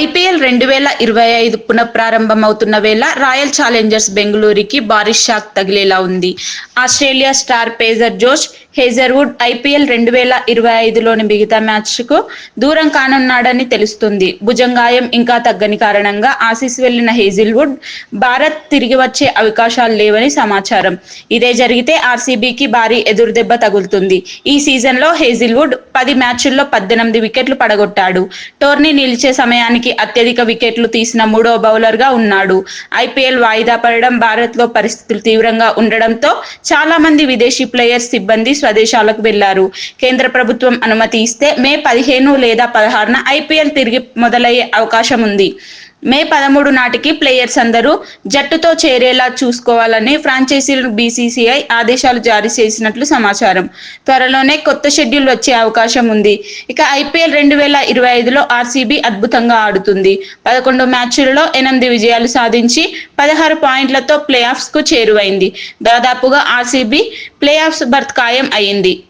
IPL రెండు వేల ఇరవై ఐదు పునఃప్రారంభమవుతున్న వేళ రాయల్ ఛాలెంజర్స్ బెంగళూరుకి భారీ షాక్ తగిలేలా ఉంది. ఆస్ట్రేలియా స్టార్ పేజర్ జోష్ హేజర్వుడ్ ఐపీఎల్ రెండు వేల ఇరవై ఐదులోని మిగతా మ్యాచ్కు దూరం కానున్నాడని తెలుస్తుంది. భుజంగాయం ఇంకా తగ్గని కారణంగా ఆసీస్ వెళ్ళిన హేజిల్వుడ్ భారత్ తిరిగి వచ్చే అవకాశాలు లేవని సమాచారం. ఇదే జరిగితే ఆర్సీబీకి భారీ ఎదురుదెబ్బ తగులుతుంది. ఈ సీజన్లో హేజిల్వుడ్ పది మ్యాచ్ల్లో పద్దెనిమిది వికెట్లు పడగొట్టాడు. టోర్నీ నిలిచే సమయానికి అత్యధిక వికెట్లు తీసిన మూడో బౌలర్గా ఉన్నాడు. ఐపీఎల్ వాయిదా పడడం భారత్లో పరిస్థితులు తీవ్రంగా ఉండడంతో చాలా మంది విదేశీ ప్లేయర్స్ సిబ్బంది స్వదేశాలకు వెళ్ళారు. కేంద్ర ప్రభుత్వం అనుమతి ఇస్తే మే పదిహేను లేదా పదహారున ఐపీఎల్ తిరిగి మొదలయ్యే అవకాశం ఉంది. మే పదమూడు నాటికి ప్లేయర్స్ అందరూ జట్టుతో చేరేలా చూసుకోవాలని ఫ్రాంచైజీలు బీసీసీఐ ఆదేశాలు జారీ చేసినట్లు సమాచారం. త్వరలోనే కొత్త షెడ్యూల్ వచ్చే అవకాశం ఉంది. ఇక ఐపీఎల్ రెండు వేల ఇరవై ఐదులో ఆర్సీబీ అద్భుతంగా ఆడుతుంది. పదకొండు మ్యాచ్లలో ఎనిమిది విజయాలు సాధించి పదహారు పాయింట్లతో ప్లే ఆఫ్స్కు చేరువైంది. దాదాపుగా ఆర్సీబీ ప్లే ఆఫ్స్ బర్త్ ఖాయం అయింది